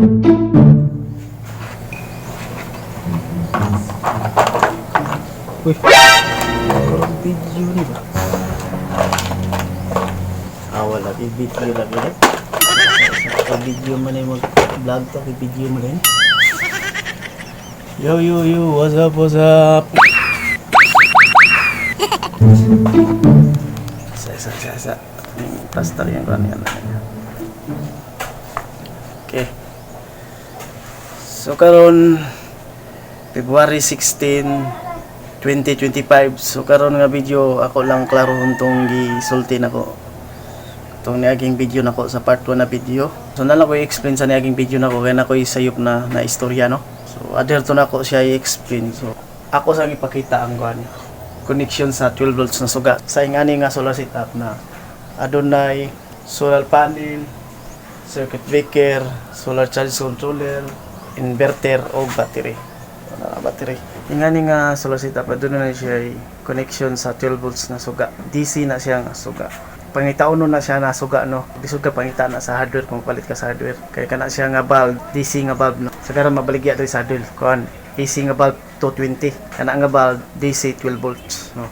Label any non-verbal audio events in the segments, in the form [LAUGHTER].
Uy, video ni ba? Ah, wala. I-video lang yan. Sa video man ay mag-vlog to, i-video mo rin. Yo, yo, yo, what's up, what's up? Sa, sa, sa, sa. Plaster yan ko yan. Okay. So, karon February 16, 2025. So karon nga video ako lang klaro huntong gisulti nako. Itong niaging video nako sa part 1 na video. So nala ko i-explain sa niaging video nako kaya nako isayop na na istorya no. So adher to nako siya i-explain. So ako sa ipakita ang kuan connection sa 12 volts na suga. Sa ingani nga solar setup na adunay solar panel, circuit breaker, solar charge controller, inverter o battery na battery. Ingani nga solar setup doon na siya connection sa 12 volts na suga. DC na siya nga suga. Pangitaon na siya na suga no. Bisod ka pangita na sa hardware kung palit ka sa hardware. Kaya kana siya nga bulb, DC nga bulb no. Sa karon mabaligya diri sa hardware. Kuan AC nga bulb 220. Kana nga bulb DC 12 volts no.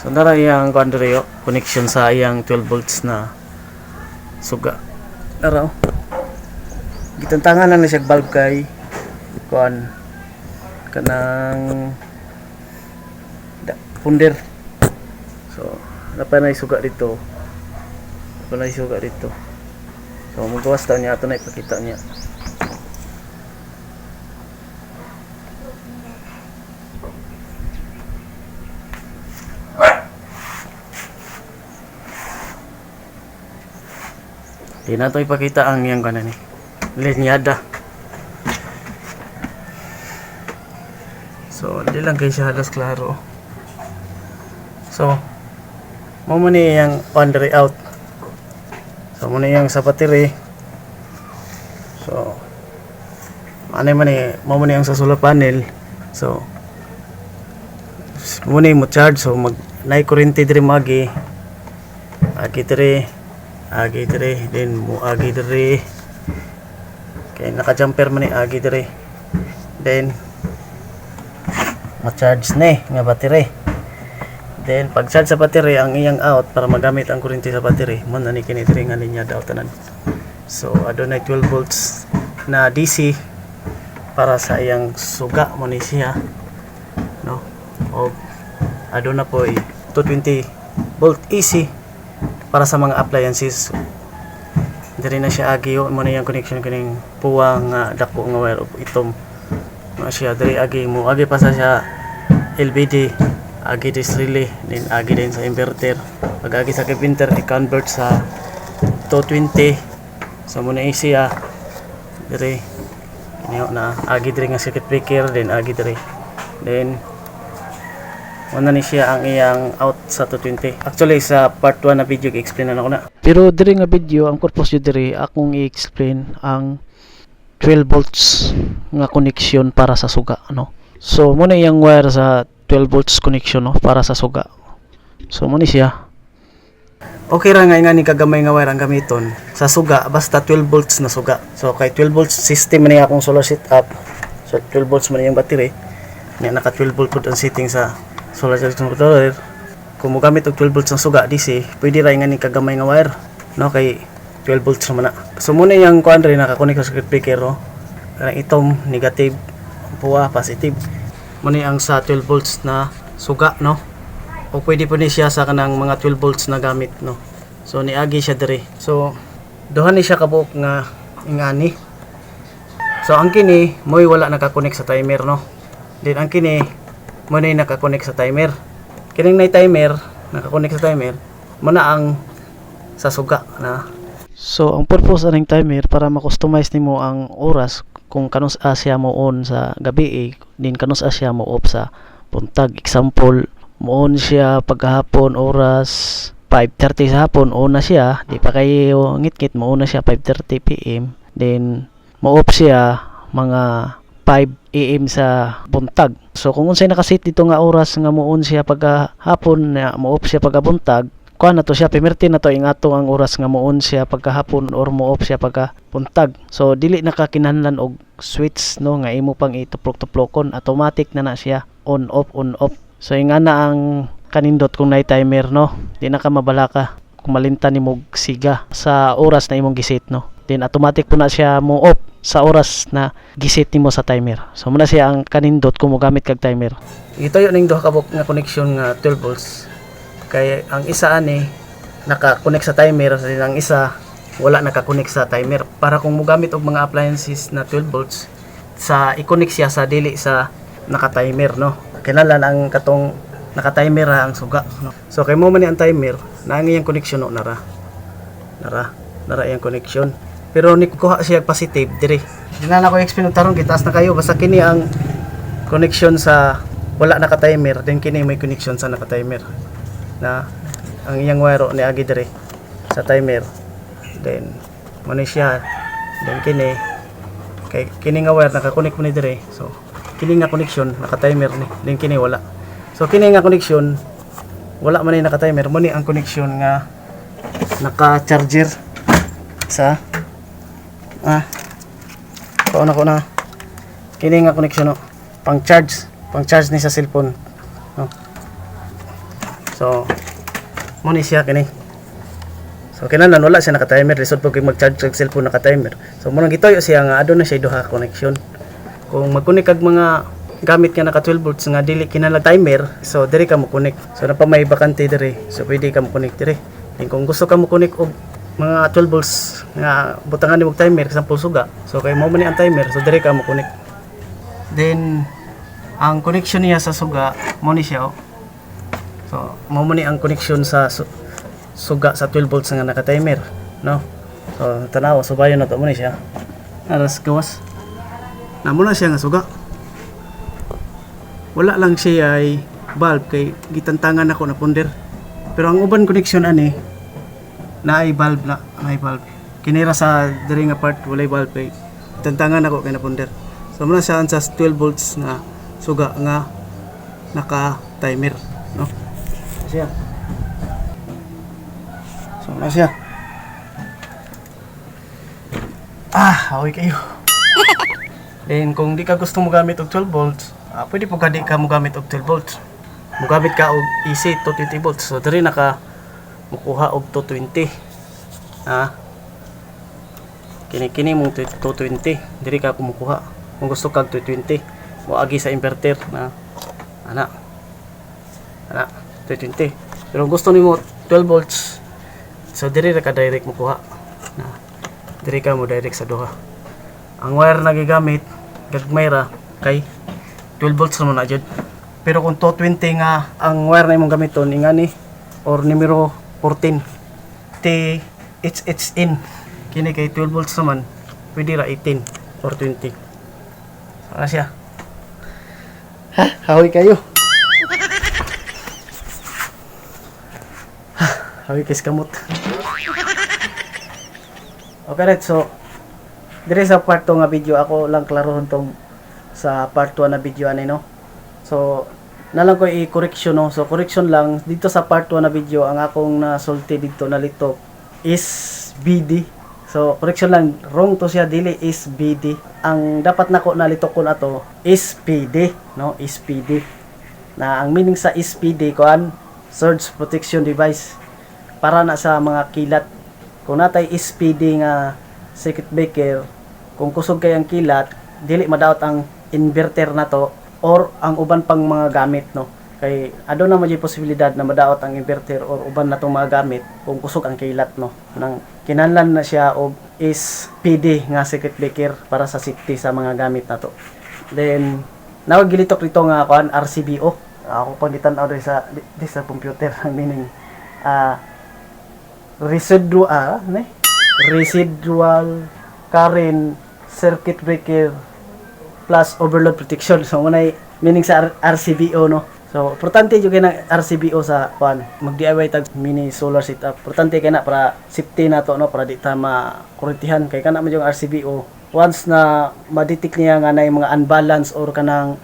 So nara yang yo, connection sa iyang 12 volts na suga. Nara oh. Gitantangan na siya bulb kay kuan kanang da, punder so napa na suga dito. Napa na suga dito. So magawas daw niya ato na ipakita niya. Di na to ipakita ang yang kanan ni. Linyada. So, di lang kayo siya halos klaro. So, mo mo ni yung boundary out. So, mo ni yung sa battery. So, ano man mo ni yung sa solar panel. So, mo ni mo charge. So, mag, naay kurente diri magi. Agi diri. Agi diri. Then, mo agi diri. Kaya naka-jumper man ni agi diri. Then, ma-charge eh, nga battery. Then, pag charge sa battery, ang iyang out para magamit ang kuryente sa battery, mo na ni kinitiri nga niya daw tanan. So, adunay 12 volts na DC para sa iyang suga mo ni siya. No? O, aduna po ay 220 volt AC para sa mga appliances. Diri na siya agyo mo na yung connection kining puwa nga dako nga wire itom. Na siya diri agi mo agi pa sa siya LBD agi dis relay din agi din sa inverter. Pag agi sa printer i-convert sa 220 sa muna siya. Diri inyo na agi diri nga circuit breaker din agi diri. Then Una ni siya ang iyang out sa 220. Actually sa part 1 na video i-explain na ako na. Pero diri nga video ang purpose yun diri akong i-explain ang 12 volts nga connection para sa suga no? So mo na yung wire sa 12 volts connection no? Para sa suga. So mo ni siya. Okay ra nga nga ni kagamay nga wire ang gamiton. Sa suga basta 12 volts na suga. So kay 12 volts system ni akong solar setup. So 12 volts man yung battery. Nga naka 12 volt pud ang setting sa solar charge controller kung mo gamit og 12 volts ng suga DC pwede ra nga ni kagamay nga wire no kay 12 volts naman na. So muna yung kuan rin nakakunik sa circuit breaker no. Kanang itom negative, puwa positive. Muna ang sa 12 volts na suga no. O pwede po ni siya sa kanang mga 12 volts na gamit no. So niagi siya diri. So duha ni siya kabuok nga ingani. So ang kini mo'y wala nakakunik sa timer no. Then ang kini mo na nakakunik sa timer. Kining na timer nakakunik sa timer mo na ang sa suga na So, ang purpose aning timer para ma-customize nimo ang oras kung kanus asya mo on sa gabi eh, din kanus asya mo off sa buntag. Example, mo on siya pagkahapon oras 5.30 sa hapon, on na siya. Di pa kayo ngit-ngit, mo on na siya 5.30 p.m. Then, mo off siya mga 5 AM sa buntag. So kung unsay nakasit dito nga oras nga mo on siya pagkahapon na mo off siya pagkabuntag, kuha na to siya pimirti na to ingato ang oras nga muon siya pagkahapon or mo off siya pagka puntag so dili na ka kinahanglan og switch no nga imo pang ituplok-tuplokon. Automatic na na siya on off on off. So nga na ang kanindot kung nay timer no? Di na ka mabalaka kung malinta ni mo siga sa oras na imong gisit no then automatic po na siya mo off sa oras na gisit nimo sa timer. So muna siya ang kanindot kung mo gamit kag timer. Ito yun ning duha ka buok nga connection nga 12 volts. Kaya ang isa ani naka-connect sa timer. Then ang isa wala naka-connect sa timer. Para kung mo gamit og mga appliances na 12 volts sa i-connect siya sa dili sa naka-timer no? Kinalan ang katong naka-timer ha ang suga no? so kay mo man ang timer na ang connection no? Nara. Nara. Nara iyang connection pero ni kuha siya positive dire dinala ko explain og taron kitaas na kayo. Basta kini ang connection sa wala naka-timer then kini may connection sa naka-timer. Na ang iyang wire ni agi dire sa timer. Then mo siya. Then kini kay kini nga wire naka-connect mo ni dire so kini nga connection naka-timer ni then kini wala. So kini nga connection wala man ni naka-timer mo ni ang connection nga naka-charger sa ah. Kauna ko na kini nga connection no? Pang charge. Pang charge ni sa cellphone. No? So mo ni siya kini. So kinahanglan wala siya naka-timer. Lisod pag mag-charge sa cellphone naka-timer. So mo nang gitoyo siya nga aduna siya duha connection. Kung mag-connect kag mga gamit nga naka 12 volts nga dili kinala timer so diri ka mo connect so na pa may bakante diri. So pwede ka mo connect diri. Then kung gusto ka mo connect og mga 12 volts nga butangan ni mo timer example suga. So kay mo man ni ang timer so diri ka mo connect. Then ang connection niya sa suga mo ni siya oh. so mo man ni ang connection sa su- suga sa 12 volts nga naka timer no? So tanaw subayon na to mo ni siya. Aras gawas. Na mo na siya nga suga. Wala lang siya ay bulb kay gitantangan ako na ponder. Pero ang uban connection ani na ay bulb na na ay bulb. Kinira sa diri nga part walay bulb kay tantangan ako kay na ponder so muna siya sa 12 volts na suga nga naka timer no? Siya. So na siya. Ah away kayo. [LAUGHS] Then kung di ka gusto mo gamit og 12 volts ah, pwede po ka di ka mo gamit og 12 volts. Mo gamit ka og AC 220 volts. So diri naka mukuha og 220 ah kini kini mong 220 diri ka kumukuha kung gusto kag 220 mo agi sa inverter na ana. Ana 220 pero gusto nimo 12 volts so diri ra ka direct mo kuha na diri ka mo direct sa duha. Ang wire na gigamit gagmay ra kay 12 volts naman na jud. Pero kung 220 nga ang wire na imong gamiton ingani or numero 14 T it's it's in kini kay 12 volts naman. Pwede ra 18 or 20 Saka siya. Ha? Hawi kayo? Ha, hawi kay kamot okay right so dire sa part 2 nga video ako lang klarohon tong sa part 2 na video ani no? So nalang ko i-correction no? So correction lang. Dito sa part 1 na video ang akong nasulti dito na litok is BD so correction lang. Wrong to siya. Dili is BD ang dapat nako nalitok ko na to is PD no? Is PD na ang meaning sa is PD kuan surge protection device. Para na sa mga kilat. Kung natay is PD nga circuit breaker kung kusog kay ang kilat dili madaot ang inverter na to or ang uban pang mga gamit no? Kay ado na may posibilidad na madaot ang inverter or uban na tong mga gamit kung kusog ang kilat no? Nang kinahanglan na siya og is PD nga circuit breaker para sa safety sa mga gamit na to. Then nawag gilitok dito nga kuan RCBO ako pang gitan-aw diri sa di, sa computer. Ang [LAUGHS] meaning ah residual ah, ne? residual current circuit breaker plus overload protection. [LAUGHS] So munay meaning sa R- RCBO no. So importante jud kay ng RCBO sa kuan mag DIY tag mini solar setup. Importante kay na para safety na to no para di ta makurentihan kay kana man yung RCBO once na ma-detect niya nga na mga unbalance or kanang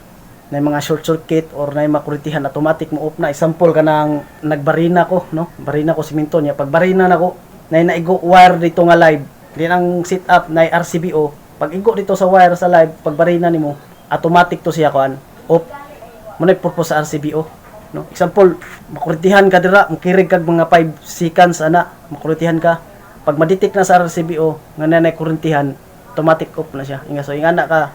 na mga short circuit or na makuritihan automatic mo off na example ka nang nagbarina ko no barina ko siminto niya pag barina na ko na naigo wire dito nga live din ang setup na RCBO pag igo dito sa wire sa live pag barina nimo automatic to siya kuan. Off mo na purpose sa RCBO no? Example makuritihan ka dira makirig kag mga 5 seconds ana makuritihan ka. Pag madetect na sa RCBO nga nanay kurentihan automatic off na siya. Inga so ingana ka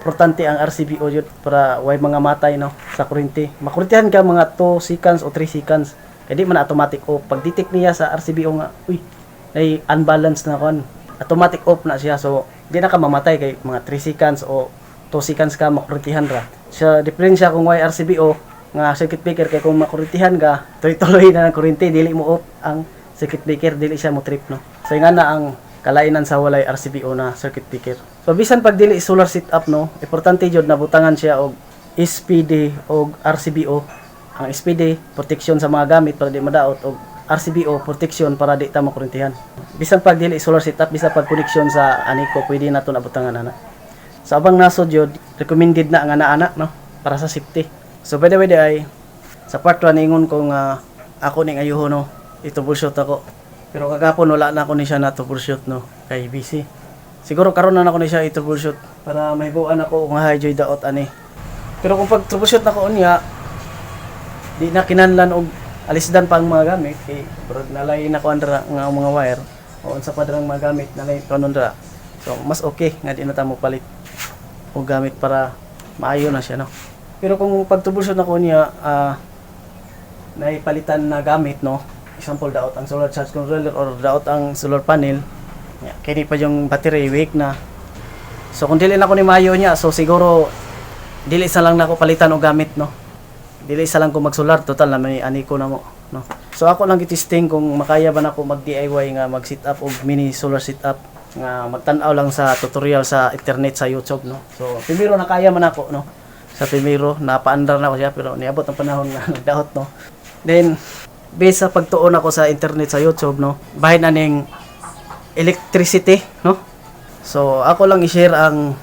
importante ang RCBO yun para way mga matay no sa kurente. Makurentihan ka mga 2 seconds o 3 seconds kaya di man automatic off pag detect niya sa RCBO nga uy ay unbalanced na kon automatic off na siya so di na ka mamatay kay mga 3 seconds o 2 seconds ka makurentihan ra. Sa diferensya kung way RCBO nga circuit breaker kay kung makurentihan ka tuloy-tuloy na ng kurente dili mo off ang circuit breaker dili siya mo trip no? So nga na ang kalainan sa walay RCBO na circuit breaker. So bisan pag dili solar setup no importante jud na butangan siya og SPD og RCBO ang SPD protection sa mga gamit para di madaot og RCBO protection para di ta makurentihan bisan pag dili solar setup bisan pag connection sa aniko pwede na to nabutangan ana. Sa abang nasod jud recommended na ang ana-ana no? Para sa safety. So pwede pwede ay sa part 1 ingon ko nga ako ning ayuho no? Ito bullshot ako. Pero kagapon wala na ako ni siya na troubleshoot no? Kay busy siguro karon na ako ni siya i-troubleshoot para mahibuan ako kung hajoy daot ani. Pero kung pag troubleshoot na ko unya di na kinanlan og alisdan pa ang mga gamit kay pero nalay na ko andra nga mga wire. O unsa pa drang mga gamit nalay ko andra so mas okay nga di na ta mo palit og gamit para maayo na siya no? Pero kung pag troubleshoot na ko niya ah naipalitan na gamit no? Example daot ang solar charge controller or daot ang solar panel ya, kini pa yung battery weak na. So kung dili na ko ni mayo niya so siguro dili sa lang nako palitan og gamit no dili sa lang ko magsolar total na may ani ko na mo no? So ako lang gitisting kung makaya ba nako mag DIY nga mag set up og mini solar setup nga magtan-aw lang sa tutorial sa internet sa YouTube no? So primero nakaya man ako no? Sa primero napaandar na ako siya pero niabot ang panahon nga [LAUGHS] nagdaot no? Then based sa pagtuon ako sa internet sa YouTube no? Bahin na ning electricity no? So ako lang i-share ang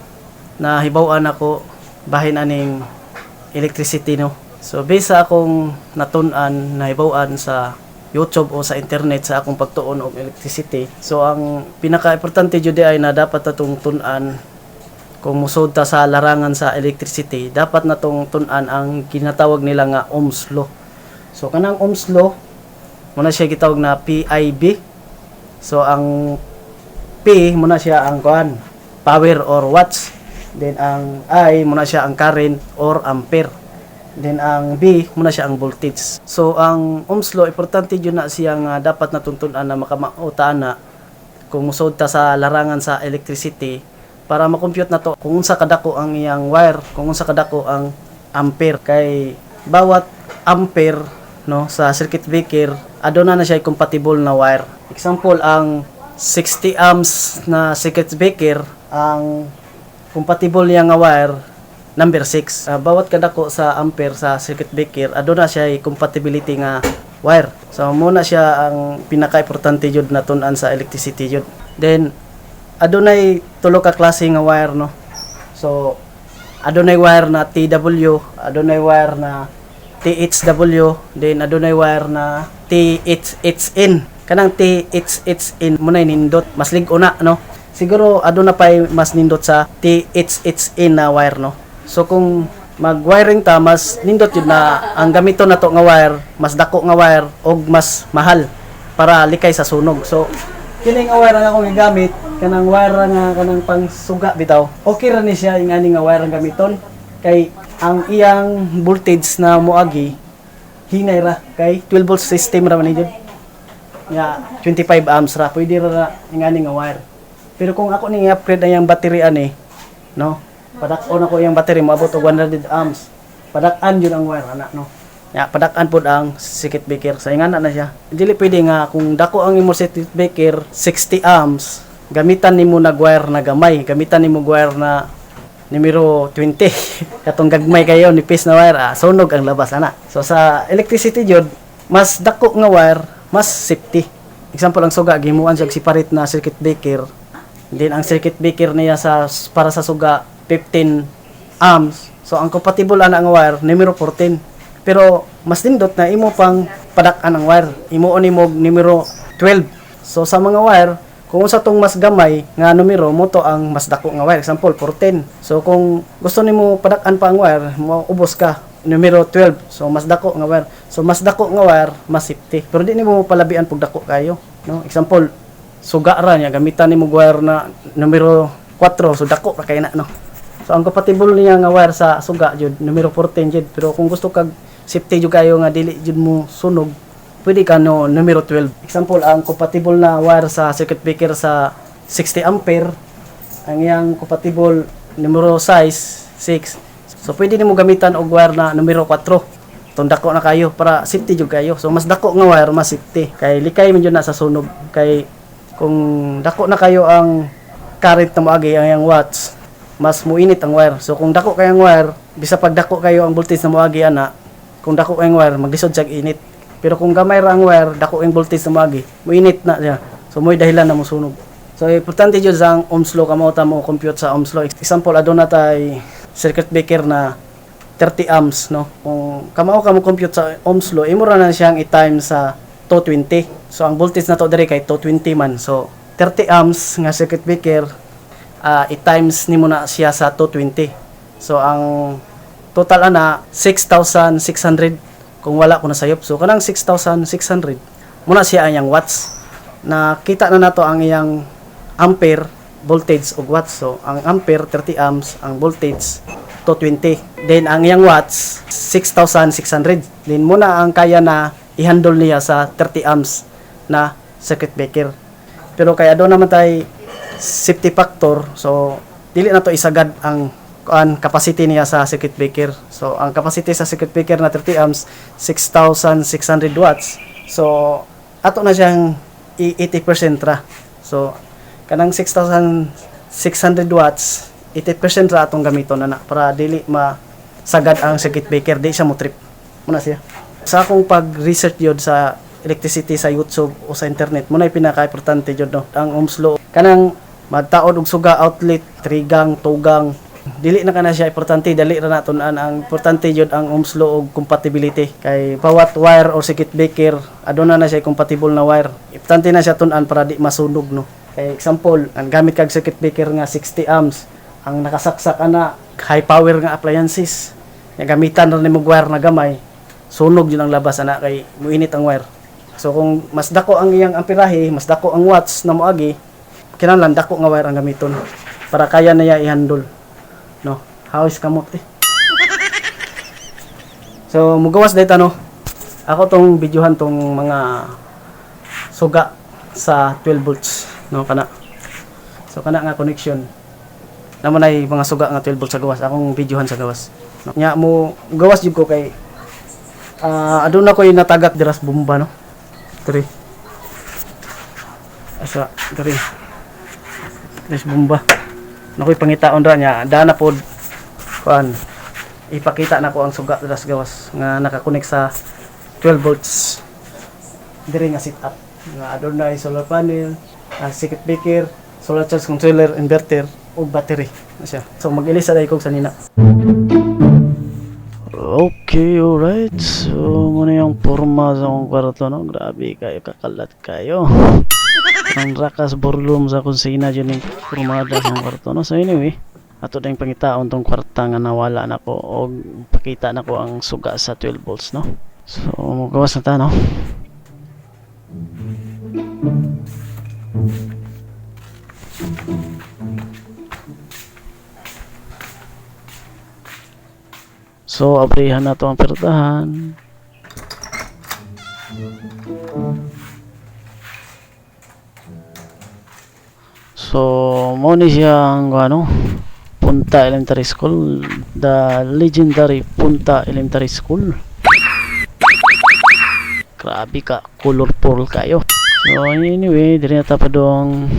nahibaw-an ako bahin aning electricity no so based sa akong natun-an nahibaw-an sa YouTube o sa internet sa akong pagtuon og electricity so ang pinaka-importante jud ay na dapat natong tun-an kung musod ta sa larangan sa electricity dapat natong tun-an ang ginatawag nila nga Ohm's law. So kanang Ohm's law muna siya gitawag na PIB so ang P muna siya ang kuan power or watts. Then ang I muna siya ang current or ampere then ang B muna siya ang voltage. So ang Ohm's law importante yun na siya nga dapat natuntunan na makamautaan na kung musod ta sa larangan sa electricity para makompute na to kung unsa kadako ang iyang wire kung unsa kadako ang ampere. Kay bawat ampere no sa circuit breaker aduna na siya compatible na wire. Example ang 60 amps na circuit breaker ang compatible niya nga wire number 6 Ah, bawat kadako sa ampere sa circuit breaker aduna siya compatibility nga wire. So muna siya ang pinaka-importante jud na tun-an sa electricity jud then adunay tulo ka klase nga wire no? So adunay wire na TW adunay wire na THW then adunay wire na THHN kanang THHN mo na nindot. Mas lig una no? Siguro aduna pay mas nindot sa THHN na wire no so kung mag-wiring ta mas nindot yun na ang gamito na to nga wire mas dako nga wire og mas mahal para likay sa sunog. So kini nga wire nga akong gigamit kanang wire nga kanang pangsuga bitaw. Okay ra ni siya yung ani nga wire ang gamiton. Kay ang iyang voltage na moagi hinay ra. Kay 12 volts system ra man jud nga 25 amps ra. Pwede ra yung ani nga wire. Pero kung ako ni upgrade na yung battery ani no padak-on ako yung battery moabot og 100 amps. Padak-an yun ang wire ana no? Ya padak-an pod ang circuit breaker. Sa ingana na siya. Dili pwede nga kung dako ang imong circuit breaker 60 amps gamitan nimo nag wire na gamay. Gamitan nimo wire na numero 20 [LAUGHS] katong gagmay kayo nipis na wire ah, sunog ang labas ana so sa electricity jud mas dako nga wire mas safety. Example ang suga gimuan siya separate na circuit breaker. Then ang circuit breaker niya sa para sa suga 15 amps So ang compatible ana nga wire numero 14. Pero mas nindot na imo pang padak-an ang wire. Imo ni mo numero 12. So sa mga wire kung sa tong mas gamay nga numero mo to ang mas dako nga wire. Example 14 so kung gusto nimo padak-an pa ang wire mo ubos ka numero 12 so mas dako nga wire. So mas dako nga wire mas safety. Pero di nimo palabian pug dako kayo no? Example suga ra niya gamitan nimo wire na numero 4 so dako ra kay na no so ang compatible niya nga wire sa suga jud numero 14 jud. Pero kung gusto kag safety jud kayo nga dili jud mo sunog pwede ka no numero 12 example ang compatible na wire sa circuit breaker sa 60 ampere ang iyang compatible numero size 6 so pwede nimo gamitan og wire na numero 4 tong dako na kayo para safety jud kayo. So mas dako nga wire mas safety. Kay likay man jud na sa sunog. Kay kung dako na kayo ang current na moagi ang iyang watts mas muinit ang wire so kung dako kay ang wire bisa pag dako kayo ang voltage na moagi ana kung dako kay ang wire maglisod siya init pero kung gamay ra ang wire dako ang voltage na moagi muinit na siya so mo'y dahilan na mosunog So importante jud ang ohms law kamo mo compute sa ohms law. Example aduna tay circuit breaker na 30 amps no. Kung kamo ka mo compute sa ohms law, imo ra na siyang i-time sa 220. So ang voltage na to dire kay 220 man. So 30 amps nga circuit breaker ah, i-times nimo na siya sa 220. So ang total ana 6,600 kung wala ko na sayop. So kanang 6,600 muna siya ang watts. Nakita na nato ang iyang ampere voltage og watts. So, ang ampere 30 amps, ang voltage 220. Then ang iyang watts 6,600. Then muna ang kaya na i-handle niya sa 30 amps na circuit breaker. Pero kaya doon naman tay safety factor. So, dili na to isagad ang ang capacity niya sa circuit breaker. So, ang capacity sa circuit breaker na 30 amps 6,600 watts. So, ato na siyang i- 80% ra. So, kanang 6,600 watts 80% ra atong gamiton na para dili masagad ang circuit breaker di siya mo trip muna siya sa akong pag-research yun sa electricity sa YouTube o sa internet muna pinaka-importante yun no ang ohms law kanang magtaod og suga outlet trigang tugang. Dili na kana siya importante dali ra naton an ang importante jud ang ohms law og compatibility. Kay bawat wire or circuit breaker aduna na siya compatible na wire. Importante na siya tun-an para di masunog no? Kay example ang gamit kag circuit breaker nga 60 amps ang nakasaksak ana high power nga appliances. Nga gamitan ra nimo wire na gamay sunog yun ang labas ana kay muinit ang wire. So kung mas dako ang iyang amperahe mas dako ang watts na moagi kinahanglan dako nga wire ang gamiton para kaya niya i-handle no? Hawis kamot eh? So mugawas dito no? Ako tong videohan tong mga suga sa 12 volts no? Kana. So kana nga connection. Namo nay mga suga nga 12 volts sa gawas. Akong videohan sa gawas no? nya mo gawas jud ko kay uh, aduna ko natagak diras bomba no? 3 asa 3 Des bomba. Nakoy pangitaon ra niya, dana pod kuan. Ipakita na ko ang suga sa gawas nga nakakonek sa 12 volts. Diri nga sit up nga adunay solar panel, uh, circuit breaker, solar charge controller, inverter ug battery na siya. So mag-ilis sa kog sa nina. Okay, alright. So, muna yung forma sa akong kwarto, no? Grabe kayo, kakalat kayo. Ang rakas burlum sa kusina dyan yung formada sa kwarto, no? So, anyway, ato na yung pangitaon tong kwarta nga nawala na ko o pakita na ko ang suga sa 12 volts, no? So, magawas na ta, no? So, abrihan na to ang pertahan. So, mo siya ang ano, Punta Elementary School, the legendary Punta Elementary School. Grabe ka, colorful kayo. So, anyway, diri na tapadong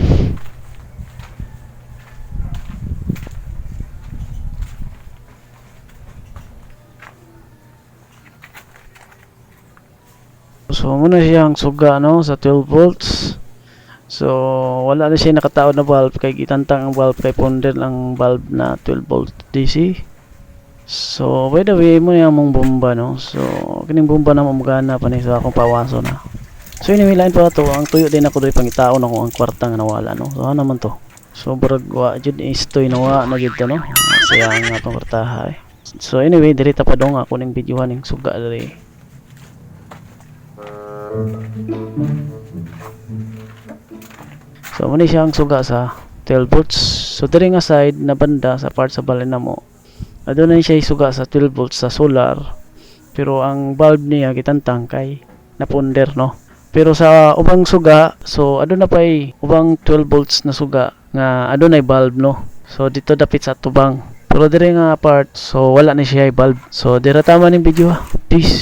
So, muna siyang suga no, sa 12 volts. So, wala na siya nakataod na valve kay gitantang ang valve kay ponder ang valve na 12 volt DC. So, by the way, mo yung mong bomba, no? So, kining bomba na mamagana pa ni sa akong pawaso na. So, anyway, lain pa to. Ang tuyo din ako doon pangitaon ako ang kwarta nga nawala, no? So, ano naman to? So, barag wa, jud istoy nawa na to, no? Saya nga itong kwartaha, eh. So, anyway, dirita pa dong ako ng videohan ng suga dali. So, muna siya ang suga sa 12 volts. So, diri nga side na banda sa part sa balena mo. Adunay siya suga sa 12 volts sa solar. Pero ang bulb niya gitantang kay naponder no. Pero sa ubang suga, so aduna pa ubang 12 volts na suga nga adunay bulb no. So dito dapit sa tubang. Pero dire nga part, so wala na siya bulb. So dira tama ning video. ha. Peace.